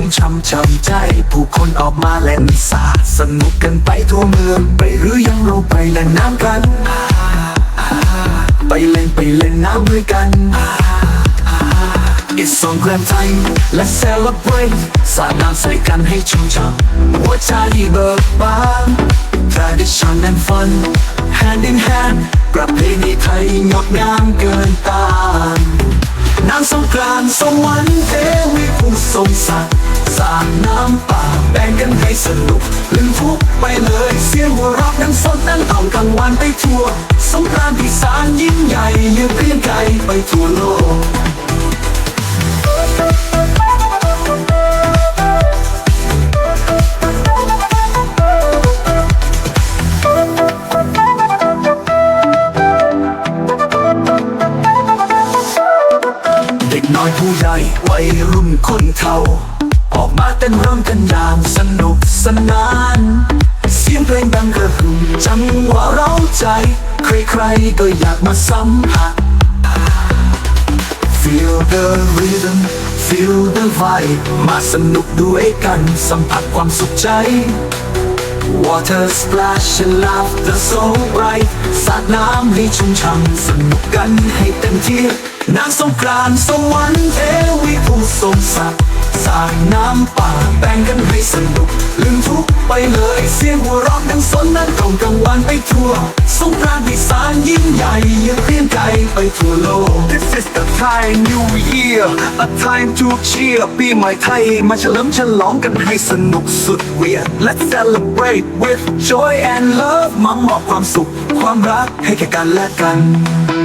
ชุ่มช่ำช่ำใจ ผู้คนออกมาเล่นสาดสนุกกันไปทั่วเมือง ไปหรือยังเราไปเล่นน้ำกัน ไปเล่นไปเล่นน้ำด้วยกัน It's song glam time Let's celebrate สาดน้ำใส่กันให้ชุ่มฉ่ำหัวใจเบิกบาน Tradition and fun Hand in hand ประเพณีไทยงดงามเกินต้าน นางสงกรานสวรรค์เทวีผู้ทรงศักดิ์สาดน้ำป่าแบ่งกันให้สนุกลืมทุกไปเลยเสียงหัวเราะดังสดนั่งต้องกลางวันไปทั่ว สงกรานที่สานยิ่งใหญ่ยืนเรียงไกลไปทั่วโลก น้อยผู้ใหญ่วัยรุ่นคนเฒ่า ออกมาเต้นรำกันอย่างสนุกสนาน เสียงเพลงดังกระหึ่มจังหวะเราใจ ใครๆก็อยากมาสัมผัส Feel the rhythm Feel the vibe มาสนุกด้วยกันสัมผัสความสุขใจ Water splash and laughter so bright สาดน้ำให้ชุ่มช่ำสนุกกันให้เต็มที่ นางสงกรานสวรรค์เทวีผู้ทรงศักดิ์สาดน้ำป่าแบ่งกันให้สนุก ลืมทุกไปเลยเสียงหัวเราะดังสนนั้นกองกลางวันไปทั่ว สงกรานต์ที่สานยิ่งใหญ่ยังเรียงไกลไปทั่วโลก This is the time New Year a time to cheer ปีใหม่ไทย มาเฉลิมฉลองกันให้สนุกสุดเวียน Let's celebrate with joy and love มามอบความสุข ความรักให้แก่กันและกัน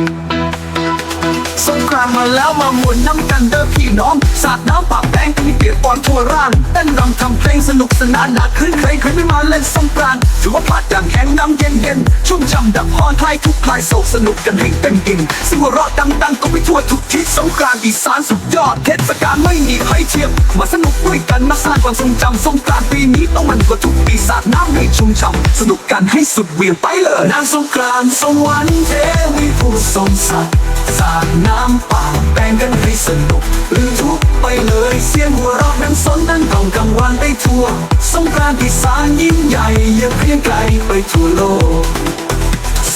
สงกรานมาแล้วมามวนน้ำกันเด้อพี่น้องสาดน้ำปากแป้งมีเปียกปอนทั่วร่างเต้นรำทำเพลงสนุกสนานหนักขึ้นใครเคยไม่มาเล่นสงกรานถือว่าพลาดอย่างแข็งน้ำเย็นเย็นชุ่มช่ำดับพรคลายทุกคลายโศกสนุกกันให้เต็มอิ่มเสิ่งหัวเราะดังๆก็ไปทั่วทุกทิศสงกรานอีสานสุดยอดเทศกาลไม่มีใครเทียบมาสนุกด้วยกันมาสร้างความทรงจำสงกรานปีนี้ต้องมันกว่าทุกปีสาดน้ำให้ชุ่มช่ำสนุกกันให้สุดเวียงไปเลยนางสงกรานสวรรค์เทวีผู้ทรงศักดิ์สาดน้ำป่าแบ่งกันให้สนุกลืมทุกไปเลยเสียงหัวเราะดังสนนั้นต้องกลางวันไปทั่ว สงกรานต์ที่สานยิ่งใหญ่ยังเพียงไกลไปทั่วโลก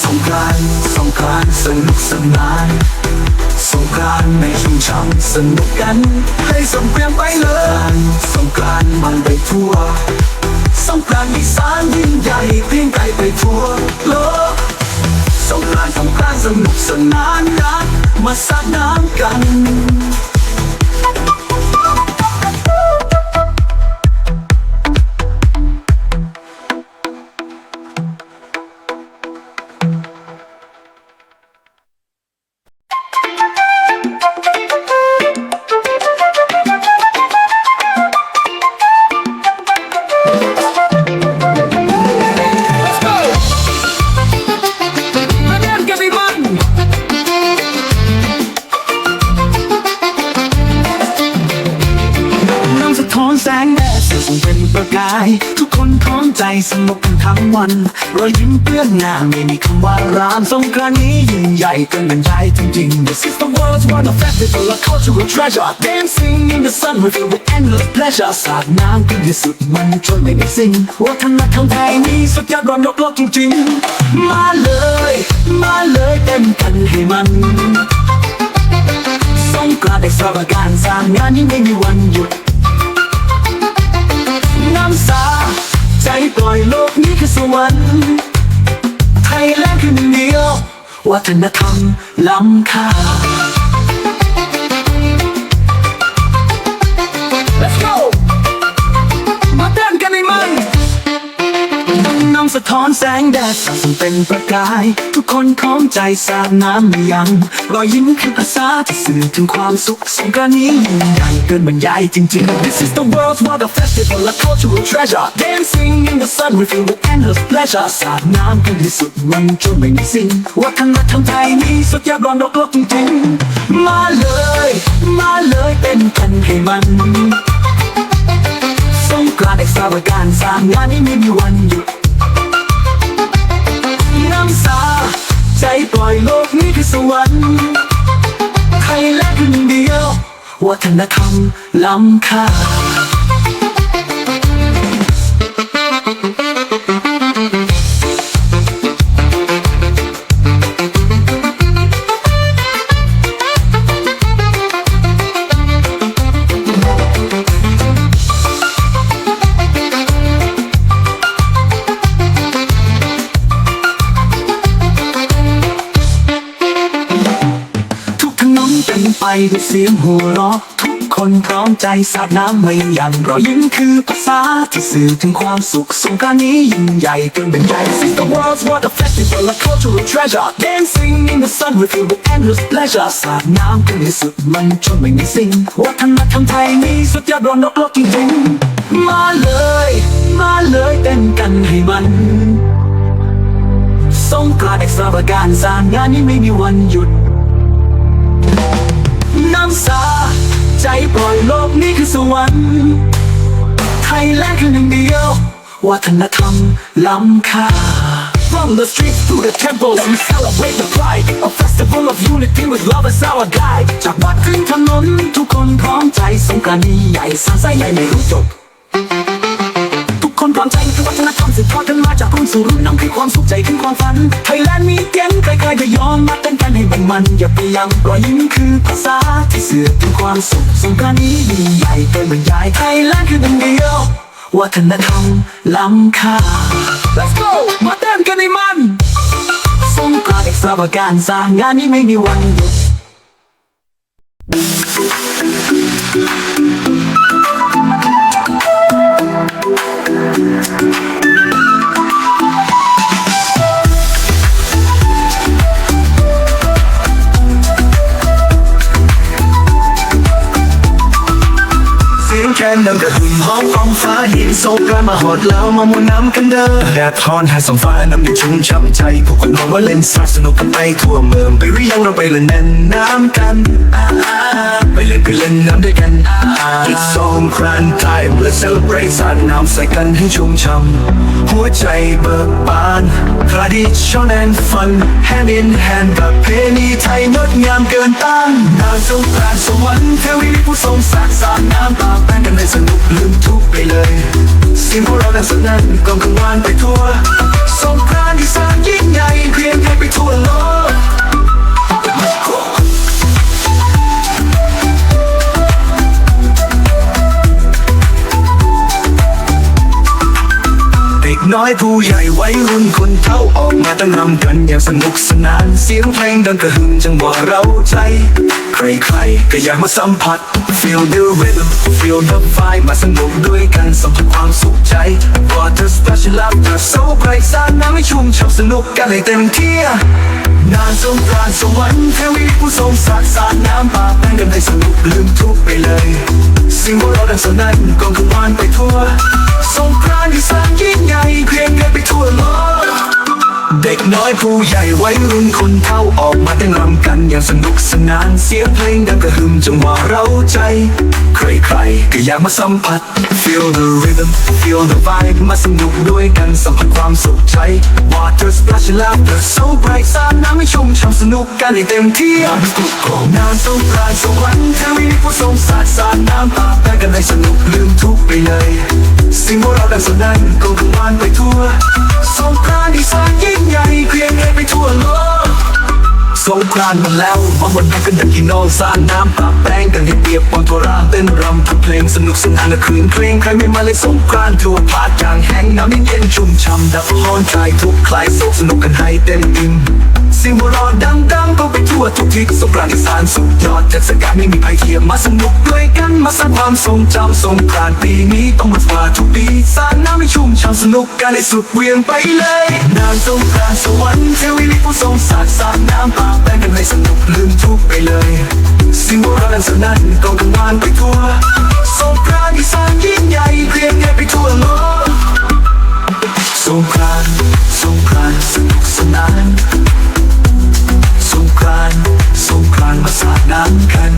สงกรานต์สงกรานต์สนุกสนาน สงกรานต์ในชุมช่ำสนุกกัน ให้สมเปรียงไปเลย สงกรานต์มันไปทั่ว สงกรานต์อีสานยิ่งใหญ่เพียงไกลไปทั่วโลก สงกรานต์สงกรานต์สนุกสนานนะมาสาดน้ำกัน ทุกคนพร้อมใจสนุกกันทั้งวันรอยยิ้มเปื้อนหน้าไม่มีคำว่าร้านสงกรานต์นี้ยิ่งใหญ่เกินบรรยายจริงๆ This is the world's wonder festival a cultural treasure dancing in the sun we feel with endless pleasure สาดน้ำกันที่สุดมันจนไม่ได้สิ้นวัฒนธรรมไทยนี้สุดยอดรอนยกโลกจริงๆ มาเลย มาเลยเต็มกันให้มันสงกรานต์ extravaganza งานนี้ไม่มีวันหยุด น้ำสา ใจปล่อยโลกนี้คือสวรรค์ไทยแลนด์คือหนึ่งเดียว วัฒนธรรมล้ำค่า Let's go มาเต้นกันในมันน้ำสะท้อนแสงแดดส่องเป็นประกาย ทุกคนพร้อมใจสาดน้ำไม่ยัง้งรอยยิ้มคือภาษาที่สื่อถึงความสุขสงกรานต์นี้ยิ่งใหญ่เกินบรรยายจริงๆ This is the world's wonder festival a cultural treasure dancing in the sun we feel the endless pleasure สาดน้ำกันที่สุดมันจนไม่มีสิ้นวัฒนธรรมไทยนี้สุดยอดรอนโลกจริงๆมาเลย มาเลยเป็นกันให้มันสงกรานต์ extravaganza งานนี้ไม่มีวันหยุด สา ใจปล่อยโลกนี้คือสวรรค์ไทยและคนเดียว วัฒนธรรมล้ำค่า ไปด้วยเสียงหัวเราะทุกคนพร้อมใจสาดน้ำไม่ยั้งรอยยิ้มคือภาษาที่สื่อถึงความสุขสงกรานต์นี้ยิ่งใหญ่เกินบรรยาย Since the world's what a festival a cultural treasure dancing in the sun with you with endless pleasure สาดน้ำกันให้สุดมันจนไม่มีสิ้นวัฒนธรรมไทยนี้สุดยอดรอนกโลกจริงๆมาเลย มาเลยเต้นกันให้มันสงกรานต์เอ็กซ์ตร้าบการสร้างงานนี้ไม่มีวันหยุด น้ำสา ใจปล่อยโลกนี้คือสวรรค์ไทยแลนด์คือหนึ่งเดียว วัฒนธรรมล้ำค่า From the streets to the temples we celebrate the pride A festival of unity with love as our guide จากวัดขึ้นถนนทุกคนพร้อมใจสงกรานต์นี้ใหญ่สร้างสายใหญ่ไม่รู้จบ คนพร้อมใจคือวัฒนธรรมสืบทอดกันมาจากรุ่นสู่รุ่นนำคือความสุขใจคือความฝันไทยแลนด์มีแก๊งใครๆก็ยอมมาเต้นกันให้มันมันอย่าไปยังรอยยิ้มคือภาษาที่สื่อถึงความสุขสงกรานต์นี้ยิ่งใหญ่เกินบรรยายไทยแลนด์คือหนึ่งเดียววัฒนธรรมล้ำค่า Let's go มาเต้นกันให้มันสงกรานต์เอ็กซ์ตร้าการสร้างงานนี้ไม่มีวันหยุดเสี ยง แคนดังกระหึ่มห้องกองฟ้าหินโซกรานต์มาหอดแล้วมามุนน้ำกันเด้อแดดทอนให้สองฟ้าน้ำดิชุ่มช่ำใจพวกคนนอนว่าเล่นซัดสนุกกันไปทั่วเมืองไปหรือยังเราไปเล่นแน่นน้ำกันอ่าไปเล่นไปเล่นน้ำด้วยกันจุดสงกรานต์ไทย Let's celebrate สาดน้ำใส่กันให้ชุ่มช่ำหัวใจเบิกบาน Tradition and fun hand in hand กับเพนีไทยงดงามเกินต้านนางสงกรานต์สวรรค์เทวีผู้ทรงศักดิ์สาดน้ำตาแป้งกันให้สนุกลืมทุกไปเลยเสียงพวกเราดังสนั่นกองกังวานไปทั่วสงกรานต์ที่สร้างยิ่งใหญ่เพียงแค่ไปทั่วโลก กน้อยผู้ใหญ่วัยรุ่นคนเฒ่าออกมาตั้งรำกันอย่างสนุกสนาน เสียงเพลงดังกระหึ่มจังหวะเราใจ ใครๆก็อยากมาสัมผัส Feel the rhythm Feel the vibe มาสนุกด้วยกันสัมผัสความสุขใจ Water splash laughter so bright สาดน้ำให้ชุ่มฉ่ำสนุกกันให้เต็มที่นานสงกรานต์สวรรค์เทวีผู้ทรงศักดิ์สาดน้ำปาแป้งกันให้สนุกลืมทุกไปเลยสิ่งพวกเราดังสนั่นกองกังวานไปทั่วสงกรานต์ที่สร้างยิ่งใหญ่เพียงกันไปทั่วโลก เด็กน้อยผู้ใหญ่วัยรุ่นคนเท่าออกมาเต้นรำกันอย่างสนุกสนานเสียงเพลงดังกระหึ่มจังหวะเราใจ ใครๆก็อยากมาสัมผัส Feel the rhythm Feel the vibe มาสนุกด้วยกันสัมผัสความสุขใจ Water splash and laughter so bright สาดน้ำให้ชุ่มช่ำสนุกกันให้เต็มที่นานสงกรานต์สวรรค์เทวีผู้ทรงศาสตร์สาดน้ำปาแป้งกันให้สนุกลืมทุกข์ไปเลย สิ่งพวกเราดังสนั่นกองกังวานไปทั่วสงกรานต์ที่สร้างยิ่งใหญ่เพียงแค่ไปทั่วโลก สงกรานต์มาแล้วบางคนพักกันดักกินโนสาดน้ำปะแป้งกันให้เปียกปอนทัวราเต้นรำทำเพลงสนุกสนานและคืนเพลงใครไม่มาเลยสงกรานต์ทั่วพาดจางแห้งน้ำเย็นชุ่มช่ำดับร้อนคลายทุกข์คลายโศกสนุกกันให้เต็มอิ่ม เสิ่งหัวเรอดังๆก็ไปทั่วทุกทิศสงกรานต์อีสานสุดยอดเทศกาลไม่มีภัยเทียมมาสนุกด้วยกันมาสร้างความทรงจำสงกรานต์ปีนี้ต้องมันกว่าทุกปีสาดน้ำให้ชุ่มช่ำสนุกกันให้สุดเวียงไปเลยนานสงกรานต์สวรรค์เทวีผู้ทรงศักดิ์สาดน้ำปาแป้งกันให้สนุกลืมทุกไปเลยสิ่งโบราณสนั่นกองกังวานไปทั่วสงกรานต์ที่สางยิ่งใหญ่เพียงแค่ไปทั่วโลกสงกรานต์สงกรานต์สนุกสนาน กรานต์สงกรานต์มาสาดน้ำกัน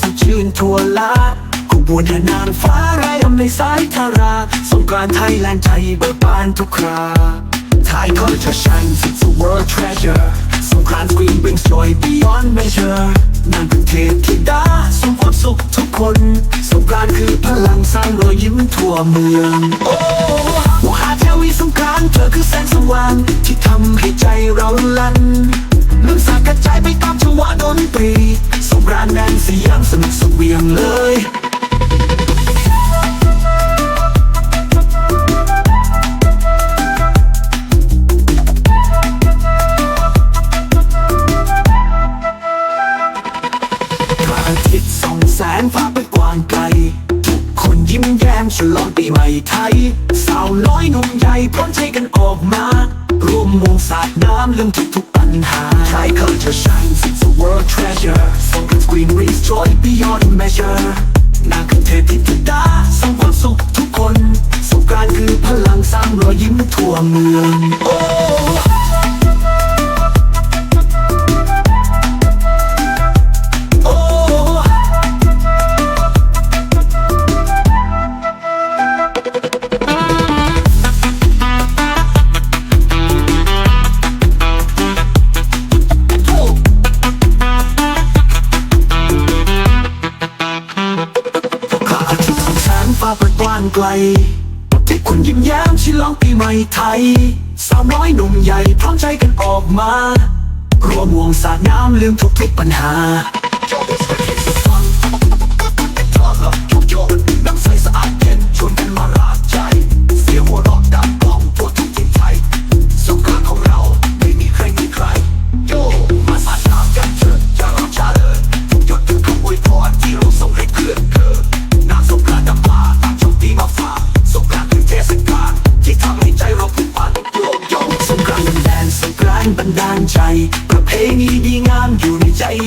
สดชื่นทัวลาขบวนแห่นางฟ้าไรอำในสายทารา สงกรานต์ไทยแลนด์ใจเบิกบานทุกครา Thai culture shines, it's a world treasure สงกรานต์ Queen brings joy beyond measure นางเป็นเทพธิดาสมความสุขทุกคน สงกรานต์คือพลังสร้างรอยยิ้มทั่วเมือง โอ้วหาเทวีสงกรานต์เธอคือแสงสว่างที่ทำให้ใจเราลั่นเรื่องสากกระจายไปตามจังหวะดนตรี สงกรานต์แดนสยามสนุกสุดเวียงเลย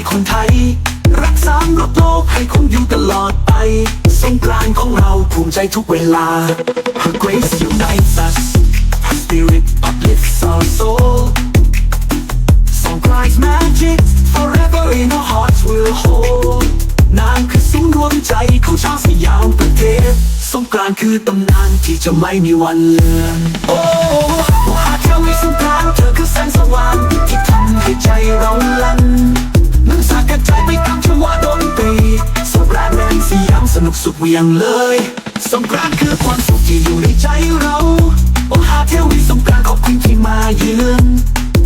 คนไทย รักษาโลกโลกให้คงอยู่ตลอดไป สงกรานต์ของเราภูมิใจทุกเวลา Her grace unites us Her spirit uplifts our soul Songcries magic forever in our hearts will hold นางคือศูนย์รวมใจของชาวสยามประเทศ สงกรานต์คือตำนานที่จะไม่มีวันเลือนโอ้หากเธอมีสงกรานต์เธอคือแสงสว่างที่ทำให้ใจเราลั่น ระจายไปตามจังหวะดนตรีสงกรานต์แดนสยามสนุกสุดเวียงเลย สงกรานต์คือความสุขที่อยู่ในใจเราโอ้หาเทวีสงกรานต์ขอบคุณที่มาเยือน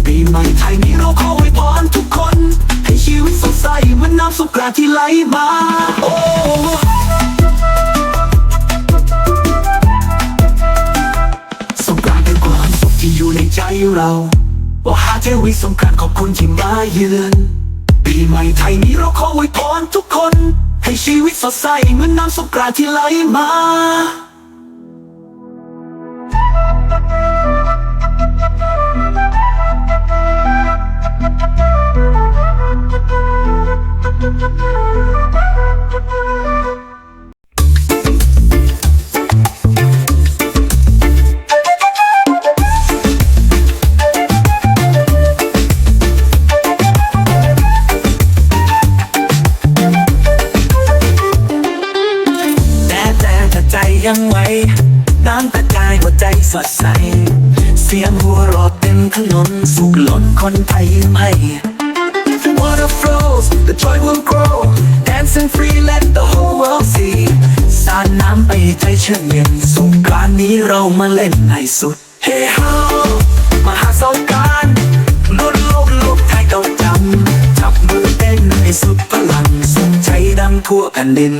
ปีใหม่ไทยนี้เราขออวยพรทุกคน ให้ชีวิตสดใสเหมือนน้ำสงกรานต์ที่ไหลมา โอ้สงกรานต์เป็นความสุขที่อยู่ในใจเราว่าหาเทวีสงกรานต์ขอบคุณที่มาเยือน ใหม่ไทยนี้เราขออวยพรทุกคน ให้ชีวิตสดใสเหมือนน้ำสงกรานที่ไหลมา ดใส เสียงหัวเราะเต็มถนนสุขหล้นคนไทยยิ้มให้ The water flows the joy will grow dancing free let the whole world see สาดน้ำไปใจเชื่อเย็นสงกรานต์นี้เรามาเล่นให้สุดเฮ้ฮามหาสงกรานต์ลุ้นโลกโลกไทยต้องจำจับมือเต้นให้สุดพลังสุขใจดังทั่วแผ่นดิน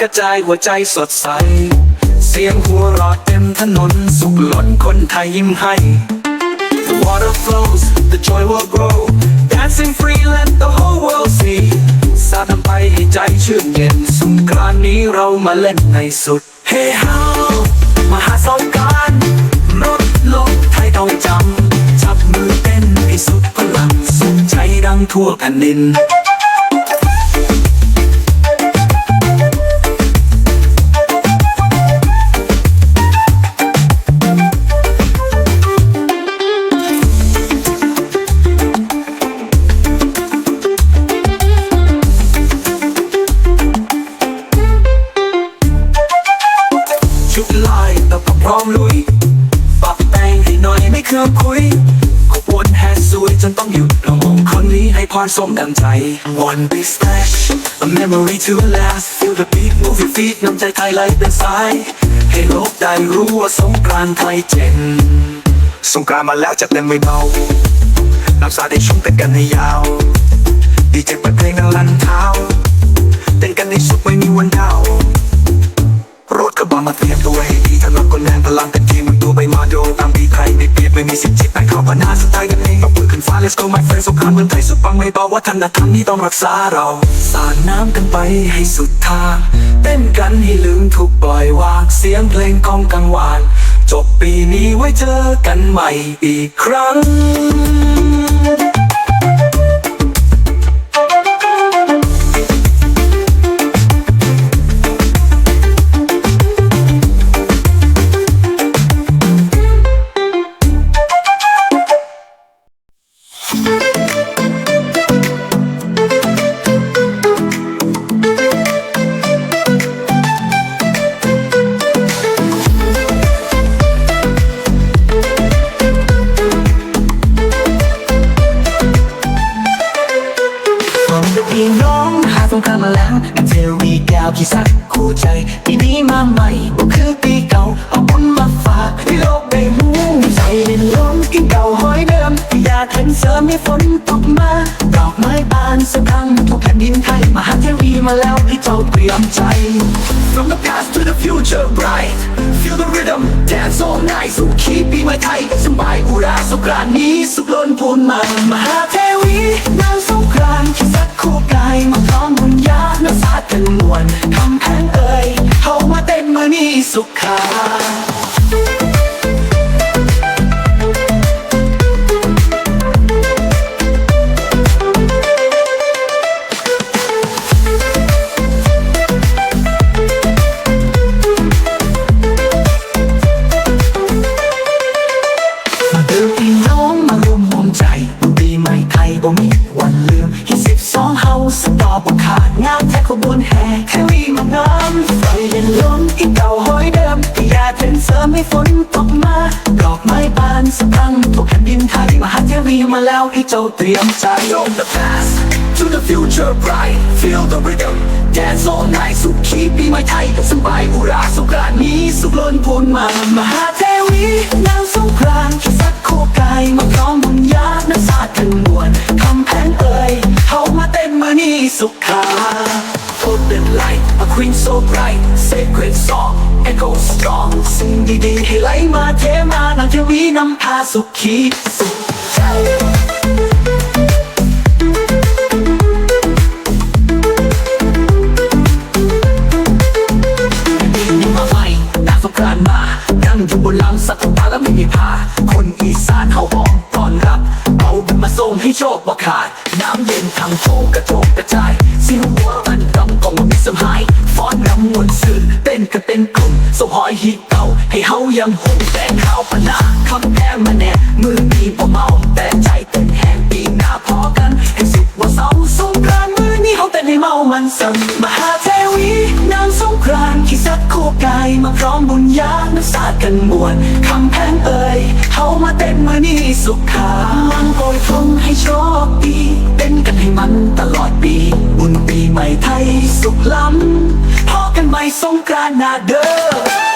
กระจายหัวใจสดใส เสียงหัวเราะเต็มถนนสุขล้นคนไทยยิ้มให้ The water flows the joy will grow dancing free let the whole world see สาดน้ำไปให้ใจชื่นเย็นสงกรานนี้เรามาเล่นให้สุดเฮ้ฮามหาสงกานต์รถโลกไทยต้องจำจับมือเต้นให้สุดพลังสุขใจดังทั่วแผ่นร สมดังใจ One big splash a memory to last feel the beat move your feet น้ำใจไทยไหลเป็นสาย ให้โลกได้รู้ว่าสงกรานต์ไทยเจ๋งสงกรานต์มาแล้วจัดเต็มไม่เบาน้ำสาได้ชุ่มเต้นกันให้ยาว ดีเจเปิดเพลงดังลันเท้าเต้นกันในสุดไม่มีวันดาวรถกระบะมาเตรียมตัวให้ดีถ้าเราก็แน่นพลังกันทีมมันตัว ไปมาโดตามดีใครไม่เปรียบไม่มีสิทธิ์จิตไปเข้าพนาสไตล์กันเองเอาปืนขึ้นฟ้า let's go my friends สงครามเมืองไทยสุดปังไม่บอว่าธนธรรมนี้ต้องรักษาเรา สาดน้ำกันไปให้สุดทางเต้นกันให้ลืมทุกปล่อยวางเสียงเพลงกองกังวาน จบปีนี้ไว้เจอกันใหม่อีกครั้ง ง่ายสุขีปีใหม่ไทยสบายอุราสุกรานนี้สุขล้นพูนมามหาเทวีนางสงกรานคิดสักคู่กายมาพร้อมบุญญาณศาสาดกันมวลทำแพงเอ่ยเข้ามาเต้นมานี่สุขา งามแท็กขบวนแห่แค่มีมางามไฟเย็นล้นอีกเก่าห้อยเดิม เสริมให้ฝนตกมา ดอกไม้บานสะพรังทุกแผ่นดินไทยมหาเทวีมาแล้วให้เจ้าเตรียมใจ From the past to the future bright feel the rhythm dance all night สุขีปีใหม่ไทยสบายอุราสงกรานนี้สุขล้นพูนมามหาเทวีนางสงกรานต์คิดสักคู่กายมาพร้อมบุญญาณศาสตร์กันมวลคำแพงเอ่ยเข้ามาเต้นมานี่สุขา Golden light a queen so bright sacred song echo strong สิ่งดีๆให้ไหลมาเทมานางเทวีนำพาสุขีสุขใจนี่มาใหม่นางสงกรานมานั่งอยู่บนหลังสัตว์ตาแล้วไม่มีผ้าคนอีสานเขาหอมต้อนรับ เอาบุญมาส่งให้โชคบ่ขาด น้ำเย็นทางโถกระโจก เต้นก็เต้นกลุ่มส่งหอยฮิตเก่าให้เฮายังหงแต่งข้าวปนาคำแพ้มาแน่มือมีบ่เมา แต่ใจเต้นแหงปีหน้าพอกันให้สิบว่าเสาสงกรานมือนี้เขาเต้นให้เมามันสั่งมหาเท มาพร้อมบุญญาณศาสตร์กันมวลคำแพงเอ่ยเขามาเต้นมานี่สุขามันโปรยพรมให้โชคดีเต้นกันให้มันตลอดปี บุญปีใหม่ไทยสุขล้ำพอกันใหม่สงกรานต์นาเด้อ